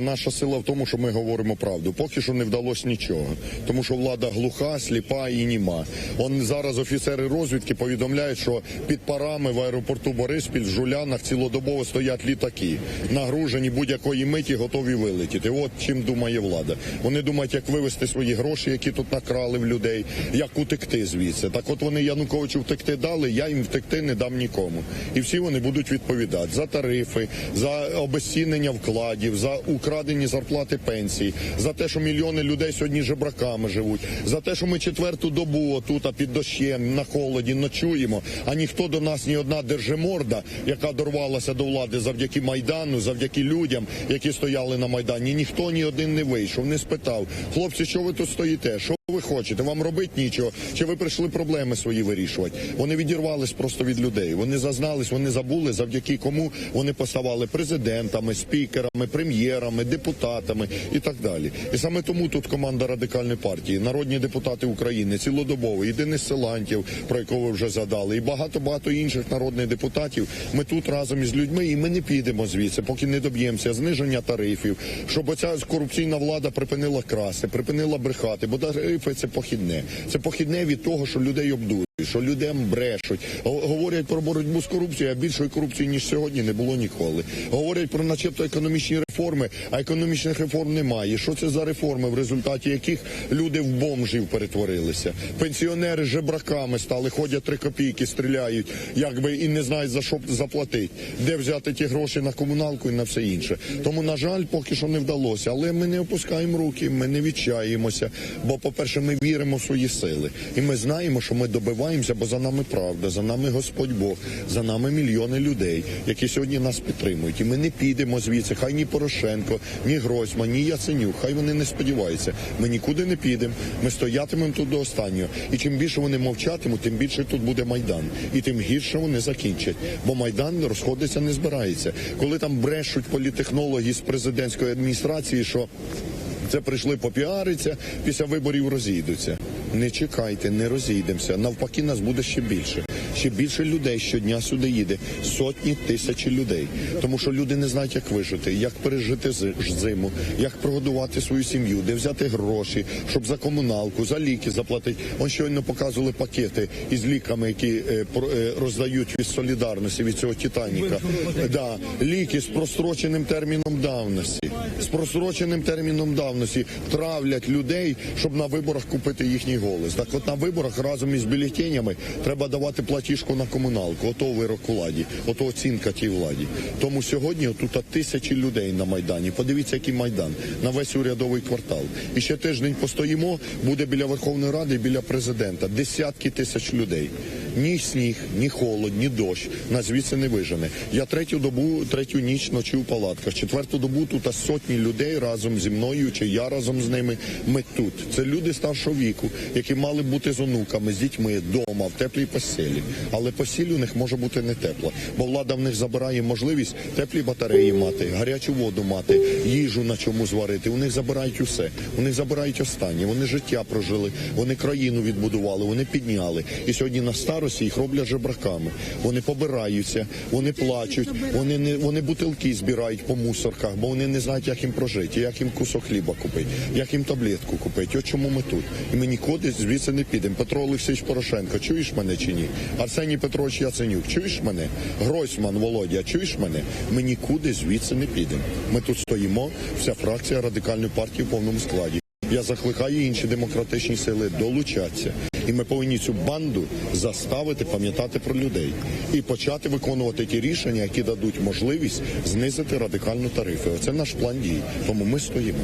Наша сила в тому, що ми говоримо правду. Поки що не вдалося нічого, тому що влада глуха, сліпа і німа. Он зараз офіцери розвідки повідомляють, що під парами в аеропорту Бориспіль в Жулянах цілодобово стоять літаки, нагружені будь-якої миті, готові вилетіти. От чим думає влада. Вони думають, як вивести свої гроші, які тут накрали в людей, як утекти звідси. Так, от вони Януковичу втекти дали, я їм втекти не дам нікому. І всі вони будуть відповідати за тарифи, за обезцінення вкладів, за украдені зарплати пенсії, за те, що мільйони людей сьогодні жебраками живуть, за те, що ми четверту добу отут під дощем на холоді ночуємо, а ніхто до нас, ні одна держиморда, яка дорвалася до влади завдяки майдану, завдяки людям, які стояли на майдані. Ніхто ні один не вийшов, не спитав, хлопці, що ви тут стоїте? Що ви хочете? Вам робити нічого? Чи ви прийшли проблеми свої вирішувати? Вони відірвались просто від людей. Вони зазнались, вони забули, завдяки кому вони поставали президентами, спікерами, прем'єрами, депутатами і так далі. І саме тому тут команда радикальної партії, народні депутати України, цілодобово, і Денис Силантів, про якого ви вже задали, і багато багато інших народних депутатів. Ми тут разом із людьми, і ми не підемо звідси, поки не доб'ємося зниження тарифів, щоб оця корупційна влада припинила красти, припинила брехати, бо тарифи це похідне. Це похідне від того, що людей обдурюють, що людям брешуть. Говорять про боротьбу з корупцією, а більшої корупції ніж сьогодні не було ніколи. Говорять про начебто економічні реформи, а економічних реформ немає. Що це за реформи, в результаті яких люди в бомжів перетворилися? Пенсіонери жебраками стали, ходять три копійки, стріляють, якби і не знають за що заплатити, де взяти ті гроші на комуналку і на все інше. Тому, на жаль, поки що не вдалося. Але ми не опускаємо руки, ми не відчаємося. Бо, по-перше, ми віримо в свої сили, і ми знаємо, що ми добиваємося, бо за нами правда, за нами Господь Бог, за нами мільйони людей, які сьогодні нас підтримують. І ми не підемо звідси. Хай ні Порошенко, ні Гройсман, ні Яценюк, хай вони не сподіваються. Ми нікуди не підемо. Ми стоятимемо тут до останнього. І чим більше вони мовчатимуть, тим більше тут буде майдан, і тим гірше вони закінчать. Бо майдан розходиться, не збирається. Коли там брешуть політехнологи з президентської адміністрації, що це прийшли попіаритися, після виборів розійдуться. Не чекайте, не розійдемося. Навпаки, нас буде ще більше. Ще більше людей щодня сюди їде. Сотні тисячі людей. Тому що люди не знають, як вижити, як пережити зиму, як прогодувати свою сім'ю, де взяти гроші, щоб за комуналку, за ліки заплатити. Он щойно показували пакети із ліками, які е, е, роздають від солідарності від цього Титаніка. Да, ліки з простроченим терміном давності. З простроченим терміном давності травлять людей, щоб на виборах купити їхній голос. Так от на виборах разом із бюлетенями треба давати платіжку на комуналку. Ото вирок владі, ото оцінка тій владі. Тому сьогодні тут тисячі людей на Майдані. Подивіться, який Майдан на весь урядовий квартал. І ще тиждень постоїмо, буде біля Верховної Ради, біля президента. Десятки тисяч людей. Ні сніг, ні холод, ні дощ нас звідси не вижене. Я третю добу, третю ніч ночую в палатках. Четверту добу тут сотні людей разом зі мною, чи я разом з ними. Ми тут. Це люди старшого віку, які мали бути з онуками, з дітьми вдома, в теплій постелі. Але постіль у них може бути не тепла, бо влада в них забирає можливість теплі батареї мати, гарячу воду мати, їжу на чому зварити. У них забирають усе. Них забирають останнє. Вони життя прожили, вони країну відбудували, вони підняли. І сьогодні на старості їх роблять жебраками. Вони побираються, вони плачуть, вони не вони бутилки збирають по мусорках, бо вони не знають, як їм прожити, як їм кусок хліба купити, як їм таблетку купити. От чому ми тут? І ми нікуди звідси не підемо. Петро Олексійович Порошенко, чуєш мене чи ні? Арсеній Петрович Яценюк, чуєш мене? Гройсман Володя, чуєш мене? Ми нікуди звідси не підемо. Ми тут стоїмо, вся фракція радикальної партії в повному складі. Я закликаю інші демократичні сили долучатися. І ми повинні цю банду заставити пам'ятати про людей і почати виконувати ті рішення, які дадуть можливість знизити радикально тарифи. Оце наш план дій. Тому ми стоїмо.